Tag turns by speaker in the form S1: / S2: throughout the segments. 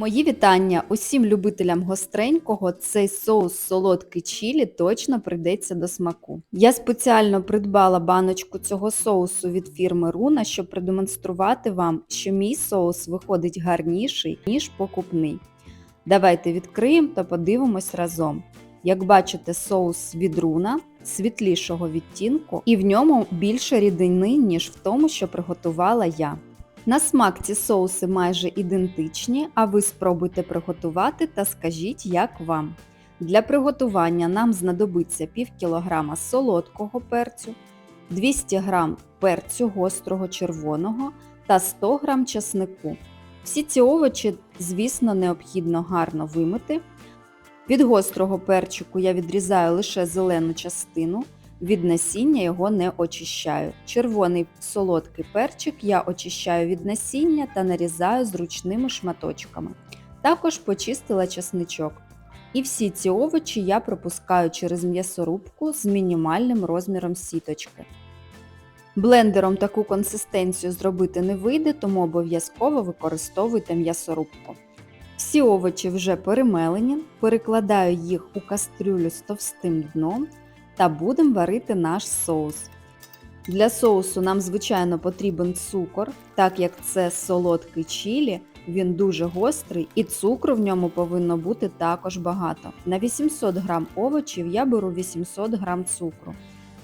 S1: Мої вітання усім любителям гостренького. Цей соус солодкий чілі точно прийдеться до смаку. Я спеціально придбала баночку цього соусу від фірми Руна, щоб продемонструвати вам, що мій соус виходить гарніший, ніж покупний. Давайте відкриємо та подивимось разом. Як бачите, соус від руна світлішого відтінку, і в ньому більше рідини, ніж в тому, що приготувала я. На смак ці соуси майже ідентичні, а ви спробуйте приготувати та скажіть, як вам. Для приготування нам знадобиться пів кілограма солодкого перцю, 200 г перцю гострого червоного та 100 г часнику. Всі ці овочі, звісно, необхідно гарно вимити. Від гострого перчику я відрізаю лише зелену частину, від насіння його не очищаю. Червоний солодкий перчик я очищаю від насіння та нарізаю зручними шматочками. Також почистила часничок. І всі ці овочі я пропускаю через м'ясорубку з мінімальним розміром сіточки. Блендером таку консистенцію зробити не вийде, тому обов'язково використовуйте м'ясорубку. Всі овочі вже перемелені, перекладаю їх у кастрюлю з товстим дном та будемо варити наш соус. Для соусу нам, звичайно, потрібен цукор, так як це солодкий чілі, він дуже гострий і цукру в ньому повинно бути також багато. На 800 г овочів я беру 800 г цукру.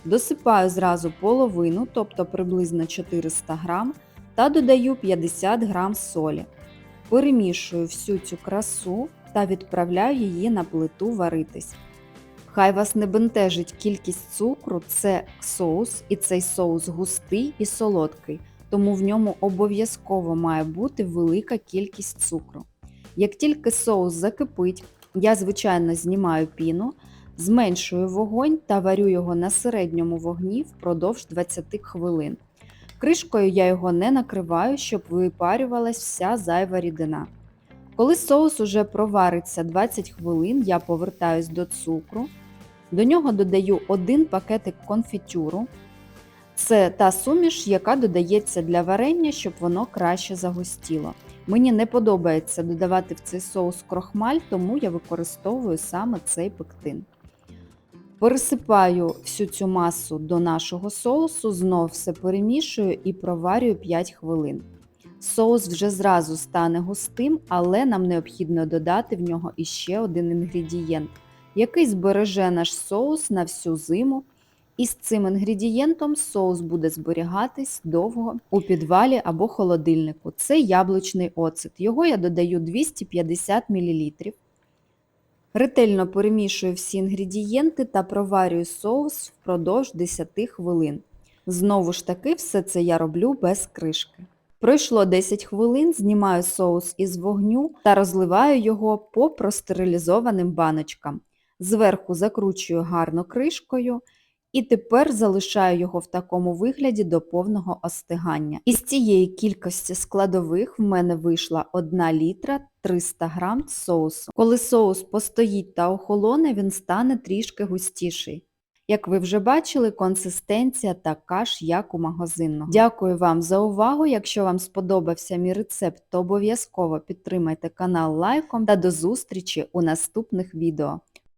S1: Досипаю зразу половину, тобто приблизно 400 г, та додаю 50 г солі. Перемішую всю цю красу та відправляю її на плиту варитись. Хай вас не бентежить кількість цукру, це соус, і цей соус густий і солодкий, тому в ньому обов'язково має бути велика кількість цукру. Як тільки соус закипить, я звичайно знімаю піну, зменшую вогонь та варю його на середньому вогні впродовж 20 хвилин. Кришкою я його не накриваю, щоб випарювалась вся зайва рідина. Коли соус уже провариться 20 хвилин, я повертаюсь до цукру. До нього додаю один пакетик конфітюру. Це та суміш, яка додається для варення, щоб воно краще загустіло. Мені не подобається додавати в цей соус крохмаль, тому я використовую саме цей пектин. Пересипаю всю цю масу до нашого соусу, знов все перемішую і проварюю 5 хвилин. Соус вже зразу стане густим, але нам необхідно додати в нього іще один інгредієнт, який збереже наш соус на всю зиму. І з цим інгредієнтом соус буде зберігатись довго у підвалі або холодильнику. Це яблучний оцет. Його я додаю 250 мл. Ретельно перемішую всі інгредієнти та проварюю соус впродовж 10 хвилин. Знову ж таки, все це я роблю без кришки. Пройшло 10 хвилин, знімаю соус із вогню та розливаю його по простерилізованим баночкам. Зверху закручую гарно кришкою і тепер залишаю його в такому вигляді до повного остигання. Із цієї кількості складових в мене вийшла 1 літра 300 г соусу. Коли соус постоїть та охолоне, він стане трішки густіший. Як ви вже бачили, консистенція така ж, як у магазинного. Дякую вам за увагу. Якщо вам сподобався мій рецепт, то обов'язково підтримайте канал лайком та до зустрічі у наступних відео.